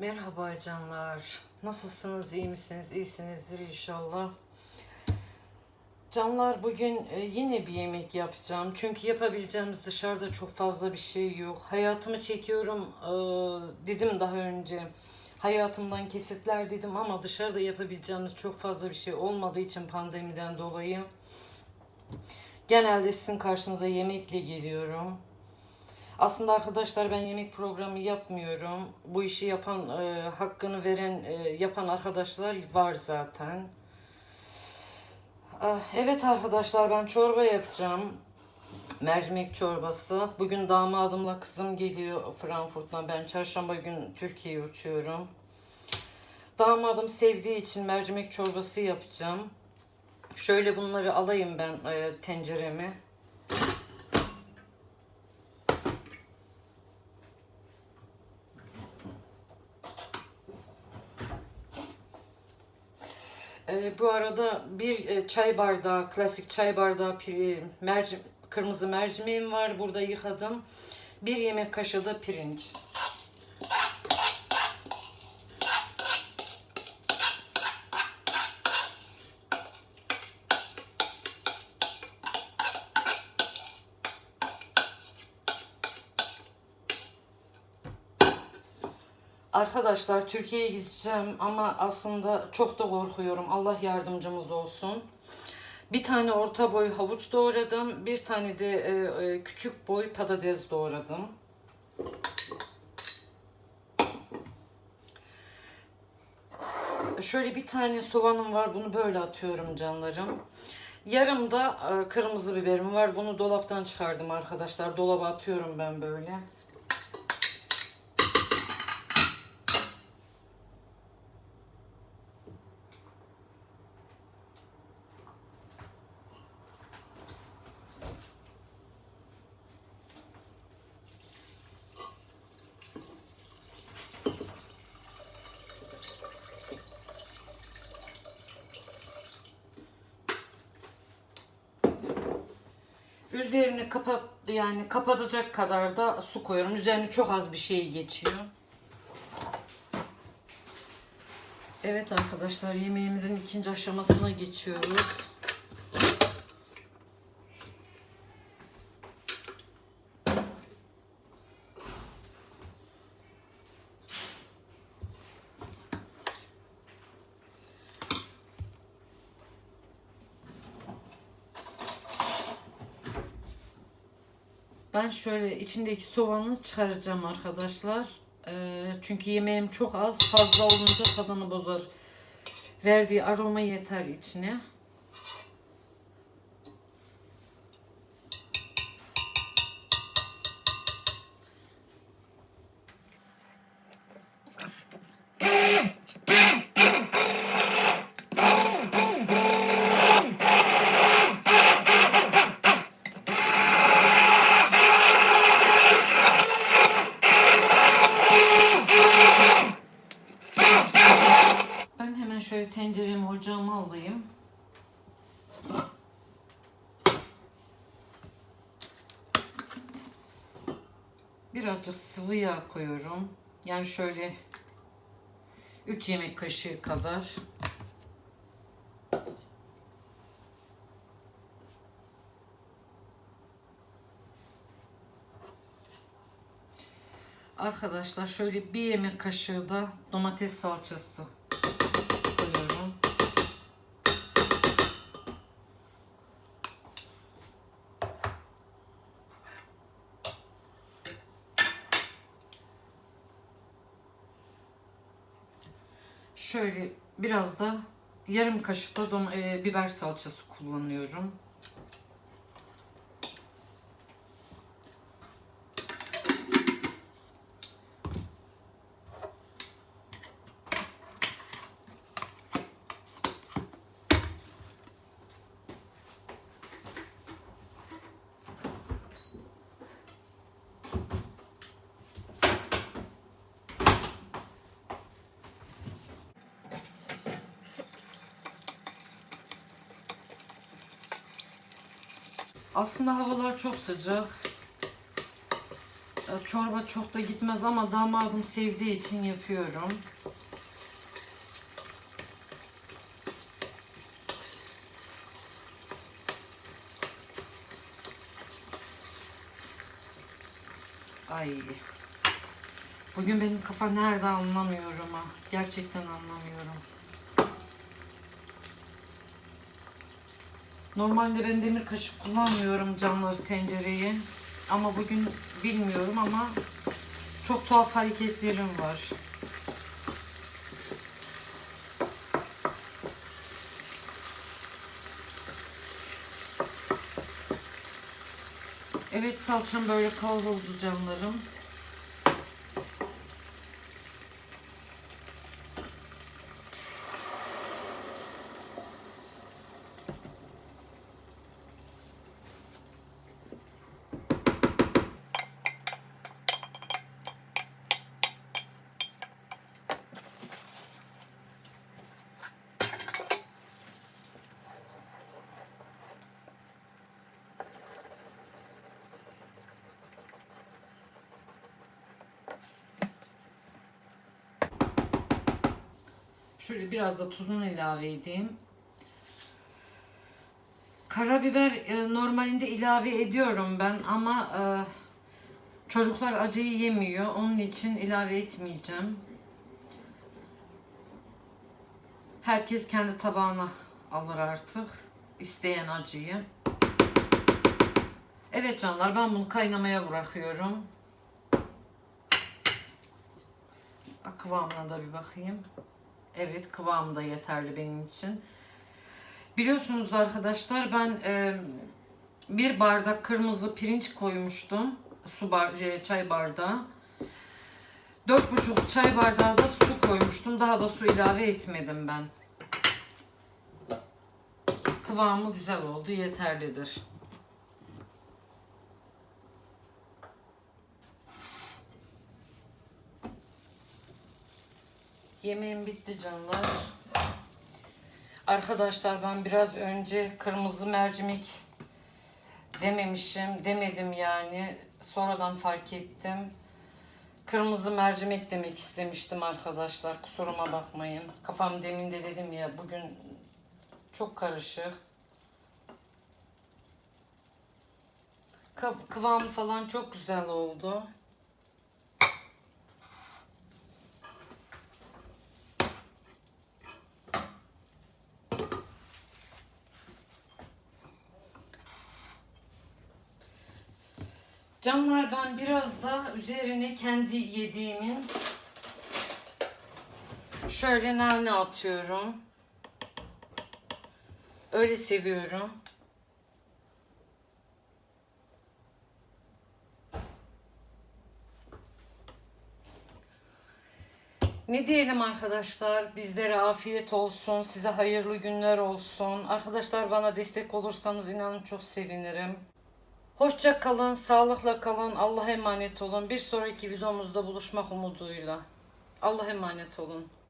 Merhaba canlar. Nasılsınız? iyi misiniz? İyisinizdir inşallah. Canlar bugün e, yine bir yemek yapacağım. Çünkü yapabileceğimiz dışarıda çok fazla bir şey yok. Hayatımı çekiyorum e, dedim daha önce. Hayatımdan kesitler dedim ama dışarıda yapabileceğimiz çok fazla bir şey olmadığı için pandemiden dolayı. Genelde sizin karşınıza yemekle geliyorum. Aslında arkadaşlar ben yemek programı yapmıyorum. Bu işi yapan, e, hakkını veren, e, yapan arkadaşlar var zaten. Ah, Evet arkadaşlar ben çorba yapacağım. Mercimek çorbası. Bugün damadımla kızım geliyor Frankfurt'tan. Ben çarşamba gün Türkiye'ye uçuyorum. Damadım sevdiği için mercimek çorbası yapacağım. Şöyle bunları alayım ben e, tencereme. Ee, bu arada bir e, çay bardağı, klasik çay bardağı pi- merci, kırmızı mercimeğim var. Burada yıkadım. Bir yemek kaşığı da pirinç. Arkadaşlar Türkiye'ye gideceğim ama aslında çok da korkuyorum. Allah yardımcımız olsun. Bir tane orta boy havuç doğradım. Bir tane de e, e, küçük boy patates doğradım. Şöyle bir tane soğanım var. Bunu böyle atıyorum canlarım. Yarım da e, kırmızı biberim var. Bunu dolaptan çıkardım arkadaşlar. Dolaba atıyorum ben böyle. Üzerini kapat yani kapatacak kadar da su koyuyorum. Üzerine çok az bir şey geçiyor. Evet arkadaşlar yemeğimizin ikinci aşamasına geçiyoruz. Ben şöyle içindeki soğanı çıkaracağım arkadaşlar. Ee, çünkü yemeğim çok az. Fazla olunca tadını bozar. Verdiği aroma yeter içine. Ben hemen şöyle tenceremi ocağıma alayım. Birazcık sıvı yağ koyuyorum. Yani şöyle 3 yemek kaşığı kadar. Arkadaşlar şöyle bir yemek kaşığı da domates salçası Şöyle biraz da yarım kaşık da e, biber salçası kullanıyorum. Aslında havalar çok sıcak. e, çorba çok da gitmez ama damadım sevdiği için yapıyorum. Ay. Bugün benim kafa nerede anlamıyorum ha. Gerçekten anlamıyorum. Normalde ben demir kaşık kullanmıyorum camları tencereyi. Ama bugün bilmiyorum ama çok tuhaf hareketlerim var. Evet salçam böyle kavruldu canlarım. Şöyle biraz da tuzunu ilave edeyim. Karabiber e, normalinde ilave ediyorum ben ama e, çocuklar acıyı yemiyor. Onun için ilave etmeyeceğim. Herkes kendi tabağına alır artık. isteyen acıyı. Evet canlar ben bunu kaynamaya bırakıyorum. Kıvamına da bir bakayım. Evet kıvamı da yeterli benim için. Biliyorsunuz arkadaşlar ben e, bir bardak kırmızı pirinç koymuştum. Su bar şey, çay bardağı. Dört buçuk çay bardağı da su koymuştum. Daha da su ilave etmedim ben. Kıvamı güzel oldu. Yeterlidir. Yemeğim bitti canlar. Arkadaşlar ben biraz önce kırmızı mercimek dememişim. Demedim yani. Sonradan fark ettim. Kırmızı mercimek demek istemiştim arkadaşlar. Kusuruma bakmayın. Kafam demin de dedim ya bugün çok karışık. Kıv- Kıvamı falan çok güzel oldu. Canlar ben biraz da üzerine kendi yediğimin şöyle nane atıyorum. Öyle seviyorum. Ne diyelim arkadaşlar? Bizlere afiyet olsun. Size hayırlı günler olsun. Arkadaşlar bana destek olursanız inanın çok sevinirim. Hoşça kalın, sağlıkla kalın, Allah'a emanet olun. Bir sonraki videomuzda buluşmak umuduyla. Allah'a emanet olun.